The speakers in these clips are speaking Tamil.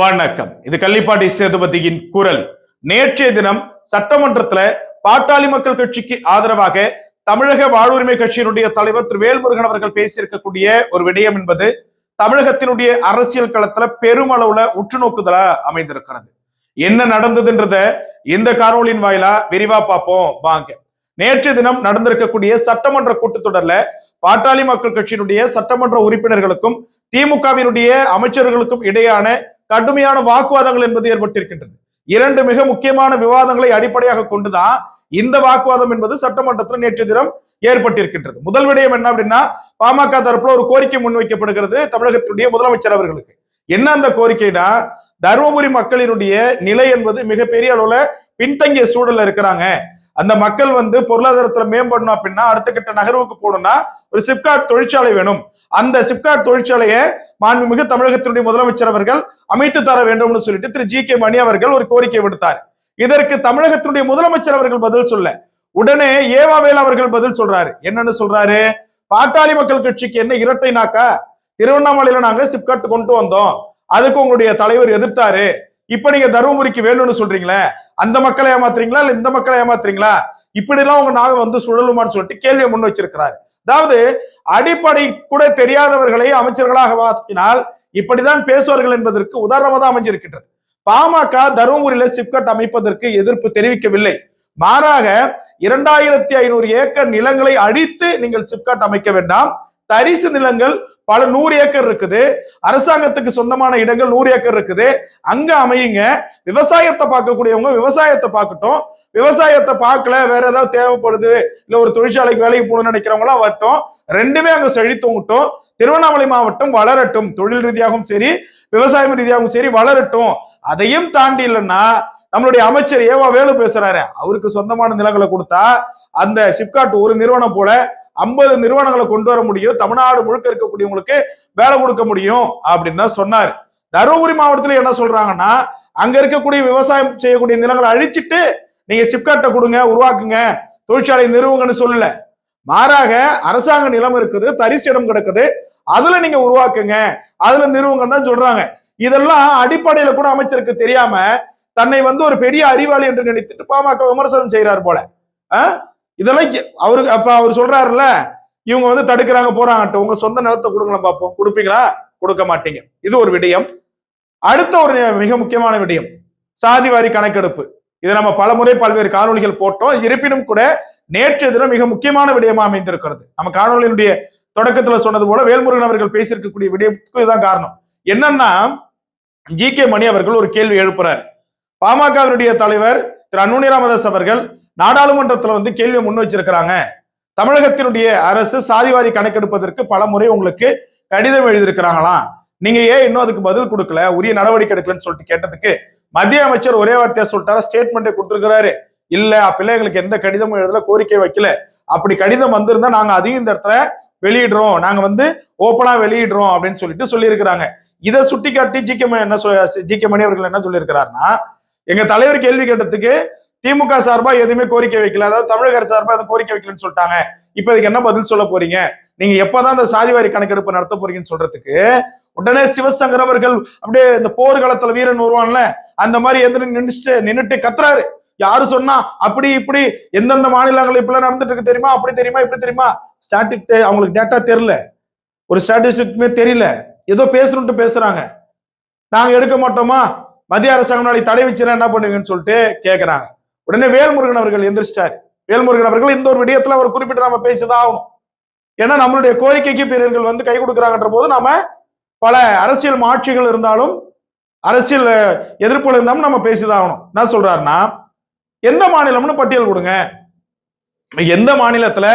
வணக்கம். இது கள்ளிப்பாட்டி சேதுபதியின் குரல். நேற்றைய தினம் சட்டமன்றத்துல பாட்டாளி மக்கள் கட்சிக்கு ஆதரவாக தமிழக வாழ்வுரிமை கட்சியினுடைய தலைவர் திரு வேல்முருகன் அவர்கள் பேசியிருக்கக்கூடிய ஒரு விடயம் என்பது தமிழகத்தினுடைய அரசியல் களத்துல பெருமளவுல உற்று நோக்குதலா அமைந்திருக்கிறது. என்ன நடந்ததுன்றத இந்த காணொலியின் வாயிலா விரிவா பார்ப்போம். வாங்க. நேற்றைய தினம் நடந்திருக்கக்கூடிய சட்டமன்ற கூட்டத்தொடர்ல பாட்டாளி மக்கள் கட்சியினுடைய சட்டமன்ற உறுப்பினர்களுக்கும் திமுகவினுடைய அமைச்சர்களுக்கும் இடையான கடுமையான வாக்குவாதங்கள் என்பது ஏற்பட்டிருக்கின்றது. இரண்டு மிக முக்கியமான விவாதங்களை அடிப்படையாக கொண்டுதான் இந்த வாக்குவாதம் என்பது சட்டமன்றத்தில் நேற்று தினம் ஏற்பட்டிருக்கின்றது. முதல் விடயம் என்ன அப்படின்னா பாமக தரப்புல ஒரு கோரிக்கை முன்வைக்கப்படுகிறது தமிழகத்தினுடைய முதலமைச்சர் அவர்களுக்கு. என்ன அந்த கோரிக்கைனா தருமபுரி மக்களினுடைய நிலை என்பது மிகப்பெரிய அளவுல பின்தங்கிய சூழல்ல இருக்கிறாங்க. அந்த மக்கள் வந்து பொருளாதாரத்துல மேம்படணும் அப்படின்னா அடுத்த கட்ட நகர்வுக்கு போகணும்னா ஒரு சிப்காட் தொழிற்சாலை வேணும். அந்த சிப்காட் தொழிற்சாலையை மாண்புமிகு தமிழகத்தினுடைய முதலமைச்சர் அவர்கள் அமைத்து தர வேண்டும்னு சொல்லிட்டு திரு ஜி கே மணி அவர்கள் ஒரு கோரிக்கை விடுத்தார். இதற்கு தமிழகத்தினுடைய முதலமைச்சர் அவர்கள் பதில் சொல்ல உடனே ஏவாவேல் அவர்கள் பதில் சொல்றாரு. என்னன்னு சொல்றாரு? பாட்டாளி மக்கள் கட்சிக்கு என்ன இரட்டை நாக்கா? திருவண்ணாமலையில நாங்க சிப்காட் கொண்டு வந்தோம். அதுக்கு உங்களுடைய தலைவர் எதிர்த்தாரு. இப்ப நீங்க தருமபுரிக்கு வேணும்னு சொல்றீங்களே அந்த மக்களை ஏமாத்துறீங்களா? இல்ல இந்த மக்களை ஏமாத்துறீங்களா? இப்படி எல்லாம் உங்க நாவை வந்து சுழலுமான்னு சொல்லிட்டு கேள்வியை முன் வச்சிருக்கிறாரு. அதாவது அடிப்படை கூட தெரியாதவர்களை அமைச்சர்களாக மாற்றினால் இப்படிதான் பேசுவார்கள் என்பதற்கு உதாரணமாக தான் அமைஞ்சிருக்கின்றது. பாமக தருமபுரியில சிப்கட் அமைப்பதற்கு எதிர்ப்பு தெரிவிக்கவில்லை. மாறாக இரண்டாயிரத்தி ஐநூறு ஏக்கர் நிலங்களை அழித்து நீங்கள் சிப்காட் அமைக்க வேண்டாம். தரிசு நிலங்கள் பல நூறு ஏக்கர் இருக்குது. அரசாங்கத்துக்கு சொந்தமான இடங்கள் நூறு ஏக்கர் இருக்குது. அங்க அமையுங்க. விவசாயத்தை பார்க்கக்கூடியவங்க விவசாயத்தை பார்க்கட்டும். விவசாயத்தை பார்க்கல வேற ஏதாவது தேவைப்படுது இல்ல ஒரு தொழிற்சாலைக்கு வேலைக்கு போகணும்னு நினைக்கிறவங்களா வரட்டும். ரெண்டுமே அங்க செழித்தோங்கட்டும் திருவண்ணாமலை மாவட்டம் வளரட்டும். தொழில் ரீதியாகவும் சரி விவசாயம் ரீதியாகவும் சரி வளரட்டும். அதையும் தாண்டி இல்லைன்னா நம்மளுடைய அமைச்சர் ஏவா வேலு பேசுறாரு. அவருக்கு சொந்தமான நிலங்களை கொடுத்தா அந்த சிப்காட் ஒரு நிறுவனம் போல ஐம்பது நிறுவனங்களை கொண்டு வர முடியும் தமிழ்நாடு முழுக்க இருக்கக்கூடியவங்களுக்கு வேலை கொடுக்க முடியும் அப்படின்னு தான் சொன்னார். தருமபுரி மாவட்டத்தில் என்ன சொல்றாங்கன்னா அங்க இருக்கக்கூடிய விவசாயம் செய்யக்கூடிய நிலங்களை அழிச்சிட்டு நீங்க சிப்காட்டை கொடுங்க உருவாக்குங்க தொழிற்சாலை நிறுவுங்கன்னு சொல்லல. மாறாக அரசாங்க நிலம் இருக்குது தரிசு இடம் கிடக்குது அதுல நீங்க உருவாக்குங்க அதுல நிறுவுங்கன்னு தான் சொல்றாங்க. இதெல்லாம் அடிப்படையில கூட அமைச்சருக்கு தெரியாம தன்னை வந்து ஒரு பெரிய அறிவாளி என்று நினைத்துட்டு பாமக விமர்சனம் செய்யறாரு போல. ஆஹ் இதெல்லாம் அவருக்கு அப்ப அவர் சொல்றாருல்ல இவங்க வந்து தடுக்கிறாங்க போறாங்கட்டு உங்க சொந்த நிலத்தை கொடுங்களேன் பார்ப்போம் கொடுப்பீங்களா? கொடுக்க மாட்டீங்க. இது ஒரு விடயம். அடுத்த ஒரு மிக முக்கியமான விடயம். சாதிவாரி கணக்கெடுப்பு. இதை நம்ம பலமுறை பல்வேறு காணொளிகள் போட்டோம். இருப்பினும் கூட நேற்று தினம் மிக முக்கியமான விடயமா அமைந்திருக்கிறது. நம்ம காணொலியினுடைய தொடக்கத்துல சொன்னது போல வேல்முருகன் அவர்கள் பேசியிருக்கக்கூடிய விடயத்துக்கு இதுதான் காரணம். என்னன்னா ஜி கே மணி அவர்கள் ஒரு கேள்வி எழுப்புறாரு. பாமகவினுடைய தலைவர் திரு அன்னுனி ராமதாஸ் அவர்கள் நாடாளுமன்றத்துல வந்து கேள்வியை முன் வச்சிருக்கிறாங்க. தமிழகத்தினுடைய அரசு சாதிவாரி கணக்கெடுப்பதற்கு பல முறை உங்களுக்கு கடிதம் எழுதியிருக்கிறாங்களாம். நீங்க ஏன் இன்னும் அதுக்கு பதில் கொடுக்கல? உரிய நடவடிக்கை எடுக்கலன்னு சொல்லிட்டு கேட்டதுக்கு மத்திய அமைச்சர் ஒரே வார்த்தையா சொல்லிட்டாரு? ஸ்டேட்மெண்ட்டை கொடுத்துருக்கிறாரு. இல்ல எங்களுக்கு எந்த கடிதமும் எழுதல கோரிக்கை வைக்கல. அப்படி கடிதம் வந்திருந்தா நாங்க அதையும் இந்த இடத்துல வெளியிடுறோம். நாங்க வந்து ஓப்பனா வெளியிடுறோம் அப்படின்னு சொல்லிட்டு சொல்லியிருக்கிறாங்க. இதை சுட்டி காட்டி ஜி கே என்ன ஜி கே மணி அவர்கள் என்ன சொல்லியிருக்கிறாருன்னா எங்க தலைவர் கேள்வி கேட்டதுக்கு திமுக சார்பா எதுவுமே கோரிக்கை வைக்கல. அதாவது தமிழக அரசு சார்பா எதுவும் கோரிக்கை வைக்கலன்னு சொல்லிட்டாங்க. இப்ப இதுக்கு என்ன பதில் சொல்ல போறீங்க? நீங்க எப்பதான் அந்த சாதிவாரி கணக்கெடுப்பு நடத்த போறீங்கன்னு சொல்றதுக்கு உடனே சிவசங்கர் அவர்கள் அப்படியே இந்த போர்க்களத்துல வீரன் வருவான்ல அந்த மாதிரி எந்திர நின்றுட்டு நின்றுட்டு கத்துறாரு. யாரு சொன்னா அப்படி இப்படி எந்தெந்த மாநிலங்கள் இப்படிலாம் நடந்துட்டு இருக்கு தெரியுமா? அப்படி தெரியுமா? இப்படி தெரியுமா? ஸ்டாட்டிக் அவங்களுக்கு டேட்டா தெரியல. ஒரு ஸ்டாட்டிஸ்டிக்குமே தெரியல. ஏதோ பேசணும்ட்டு பேசுறாங்க. நாங்க எடுக்க மாட்டோமா? மத்திய அரசாங்கம் நாளைக்கு தடை வச்சுனா என்ன பண்ணுவீங்கன்னு சொல்லிட்டு கேக்குறாங்க. உடனே வேல்முருகன் அவர்கள் எந்திரிச்சிட்டார். வேல்முருகன் அவர்கள் இந்த ஒரு விடயத்துல அவர் குறிப்பிட்டு நாம பேசிதான். ஆகணும் ஏன்னா நம்மளுடைய கோரிக்கைக்கு பிறர்கள் வந்து கை கொடுக்குறாங்கன்ற போது நாம பல அரசியல் மாட்சிகள் இருந்தாலும் அரசியல் எதிர்ப்புகள் இருந்தாலும் நம்ம பேசிதான் ஆகணும். என்ன சொல்றாருன்னா எந்த மாநிலம்னு பட்டியல் கொடுங்க. எந்த மாநிலத்துல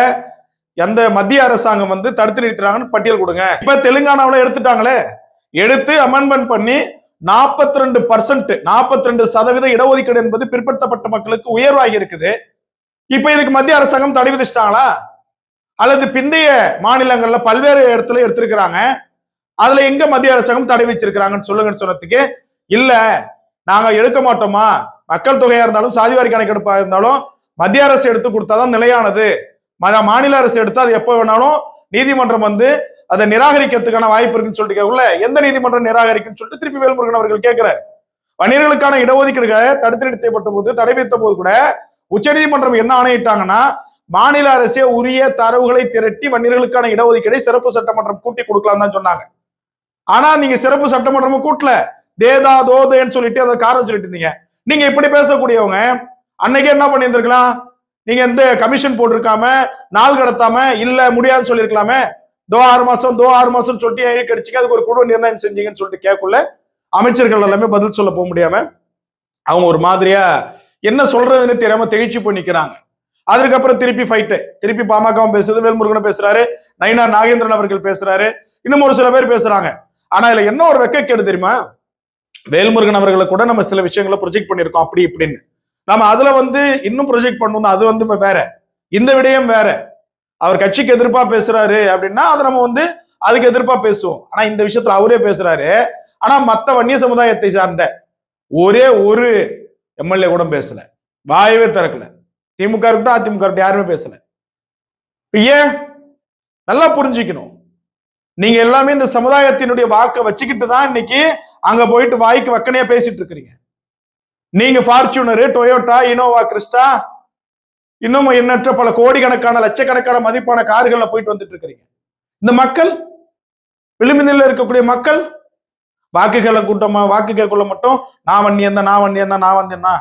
எந்த மத்திய அரசாங்கம் வந்து தடுத்து நிறுத்துறாங்கன்னு பட்டியல் கொடுங்க. இப்ப தெலுங்கானாவில் எடுத்துட்டாங்களே. எடுத்து அமெண்ட்மெண்ட் பண்ணி நாற்பத்தி ரெண்டு பர்சன்ட் நாற்பத்தி ரெண்டு சதவீத இடஒதுக்கீடு என்பது பிற்படுத்தப்பட்ட மக்களுக்கு உயர்வாகி இருக்குது. இப்ப இதுக்கு மத்திய அரசாங்கம் தடை விதிச்சிட்டாங்களா? அல்லது பிந்தைய மாநிலங்கள்ல பல்வேறு இடத்துல எடுத்திருக்கிறாங்க. அதுல எங்க மத்திய அரசாங்கம் தடை வச்சிருக்கிறாங்கன்னு சொல்லுங்கன்னு சொன்னதுக்கு இல்ல நாங்க எடுக்க மாட்டோமா? மக்கள் தொகையா இருந்தாலும் சாதிவாரி கணக்கெடுப்பா இருந்தாலும் மத்திய அரசு எடுத்து கொடுத்தாதான் நிலையானது. மாநில அரசு எடுத்தா அது எப்போ வேணாலும் நீதிமன்றம் வந்து அதை நிராகரிக்கிறதுக்கான வாய்ப்பு இருக்குன்னு சொல்லிட்டு கேட்கல எந்த நீதிமன்றம் நிராகரிக்குன்னு சொல்லிட்டு திருப்பி வேல்முருகன் அவர்கள் கேட்கிறார் வன்னியர்களுக்கான இடஒதுக்கீடுகளை தடுத்து நிறுத்தப்பட்ட போது தடை வைத்த போது கூட உச்சநீதிமன்றம் என்ன ஆணையிட்டாங்கன்னா மாநில அரசே உரிய தரவுகளை திரட்டி வன்னியர்களுக்கான இடஒதுக்கீடை சிறப்பு சட்டமன்றம் கூட்டி கொடுக்கலாம் தான் சொன்னாங்க. ஆனா நீங்க சிறப்பு சட்டமன்றமும் கூட்டல. தேதா தோதேன்னு சொல்லிட்டு அதை காரணம் சொல்லிட்டு இருந்தீங்க. நீங்க இப்படி பேசக்கூடியவங்க அன்னைக்கே என்ன பண்ணியிருந்திருக்கலாம்? நீங்க எந்த கமிஷன் போட்டிருக்காம நாள் கடத்தாம இல்ல முடியாதுன்னு சொல்லியிருக்கலாமே? தோ ஆறு மாசம் தோ ஆறு மாசம் சொல்லிட்டு ஏன் கடிச்சிங்க அதுக்கு ஒரு குழு நிர்ணயம் செஞ்சீங்கன்னு சொல்லிட்டு கேட்கல அமைச்சர்கள் எல்லாமே பதில் சொல்ல போக முடியாம அவங்க ஒரு மாதிரியா என்ன சொல்றதுன்னு தெரியாம திகைச்சு போய் நிக்கிறாங்க அதுக்கப்புறம் திருப்பி ஃபைட்டு திருப்பி பாமகவும் பேசுறது வேல்முருகனும் பேசுறாரு நயினார் நாகேந்திரன் அவர்கள் பேசுறாரு இன்னும் ஒரு சில பேர் பேசுறாங்க. ஆனா இதுல என்ன ஒரு வெக்கக்கேடு தெரியுமா? வேல்முருகன் அவர்களை கூட நம்ம சில விஷயங்களை ப்ரொஜெக்ட் பண்ணியிருக்கோம் அப்படி இப்படின்னு. நம்ம அதுல வந்து இன்னும் ப்ரொஜெக்ட் பண்ணணும் அது வந்து வேற. இந்த விடயம் வேற. அவர் கட்சிக்கு எதிர்ப்பா பேசுறாரு அப்படின்னா அதை நம்ம வந்து அதுக்கு எதிர்ப்பா பேசுவோம். ஆனா இந்த விஷயத்துல அவரே பேசுறாரு. ஆனா மத்த வன்னிய சமுதாயத்தை சார்ந்த ஒரே ஒரு எம்எல்ஏ கூட பேசல. வாயவே திறக்கல. திமுக இருக்கட்டும் அதிமுக இருக்கட்டும் யாருமே பேசல. ஏன்? நல்லா புரிஞ்சுக்கணும். நீங்க எல்லாமே இந்த சமுதாயத்தினுடைய வாக்கை வச்சுக்கிட்டு தான் இன்னைக்கு அங்க போயிட்டு வாய்க்கு வக்கனையா பேசிட்டு இருக்கிறீங்க. நீங்க ஃபார்ச்சுனரு டொயோட்டா இனோவா கிறிஸ்டா இன்னும் எண்ணற்ற பல கோடிக்கணக்கான லட்சக்கணக்கான மதிப்பான கார்களில் போயிட்டு வந்துட்டு இருக்கிறீங்க இந்த மக்கள் விளிம்பினில் இருக்கக்கூடிய மக்கள் வாக்குகளை கூட்டமா வாக்குகளுக்குள்ள மட்டும் நான் வண்டியன் தான் நான் வண்டியன் தான் நான் வந்தேன்னா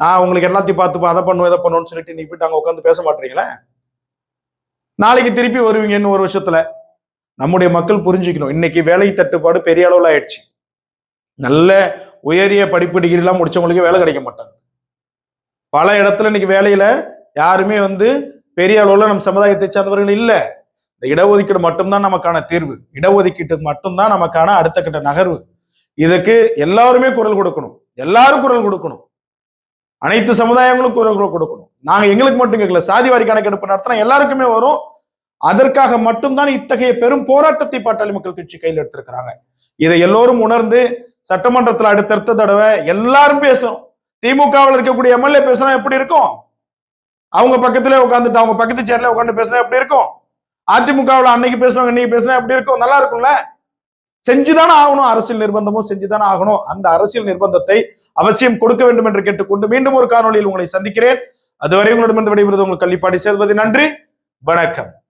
நான் உங்களுக்கு எல்லாத்தையும் பார்த்துப்பா அதை பண்ணுவோம் இதை பண்ணுவோம்னு சொல்லிட்டு நீ போயிட்டு அங்க உட்காந்து பேச மாட்டீங்களே? நாளைக்கு திருப்பி வருவீங்க இன்னும் ஒரு வருஷத்துல. நம்முடைய மக்கள் புரிஞ்சுக்கணும். இன்னைக்கு வேலை தட்டுப்பாடு பெரிய அளவுல ஆயிடுச்சு. நல்ல உயரிய படிப்பு டிகிரி எல்லாம் முடிச்சவங்களுக்கு வேலை கிடைக்க மாட்டாங்க. பல இடத்துல இன்னைக்கு வேலையில யாருமே வந்து பெரிய அளவுல நம் சமுதாயத்தை சார்ந்தவர்கள் இல்ல. இந்த இடஒதுக்கீடு மட்டும்தான் நமக்கான தீர்வு. இடஒதுக்கீட்டு மட்டும்தான் நமக்கான அடுத்த கட்ட நகர்வு. இதுக்கு எல்லாருமே குரல் கொடுக்கணும். எல்லாரும் குரல் கொடுக்கணும். அனைத்து சமுதாயங்களும் குரல் கொடுக்கணும். நாங்க எங்களுக்கு மட்டும் கேட்கல சாதி வாரி கணக்கெடுப்பு நடத்தினா எல்லாருக்குமே வரும். அதற்காக மட்டும்தான் இத்தகைய பெரும் போராட்டத்தை பாட்டாளி மக்கள் கட்சி கையில் எடுத்திருக்கிறாங்க. இதை எல்லோரும் உணர்ந்து சட்டமன்றத்தில் அடுத்தடுத்த தடவை எல்லாரும் பேசணும். திமுகவில் இருக்கக்கூடிய எம்எல்ஏ பேசுனா எப்படி இருக்கும்? அவங்க பக்கத்துல உட்காந்துட்டு அவங்க பக்கத்து சேர்ல உட்காந்து பேசினா எப்படி இருக்கும்? அதிமுகவில் அன்னைக்கு பேசுறவங்க இன்னைக்கு பேசினா எப்படி இருக்கும்? நல்லா இருக்கும்ல? செஞ்சுதானே ஆகணும். அரசியல் நிர்பந்தமும் செஞ்சுதானே ஆகணும். அந்த அரசியல் நிர்பந்தத்தை அவசியம் கொடுக்க வேண்டும் என்று கேட்டுக்கொண்டு மீண்டும் ஒரு காணொலியில் உங்களை சந்திக்கிறேன். அதுவரை உங்களிடமிருந்து விடைபெறுவது உங்களுக்கு கள்ளிப்பாடி சேர்வது நன்றி. வணக்கம்.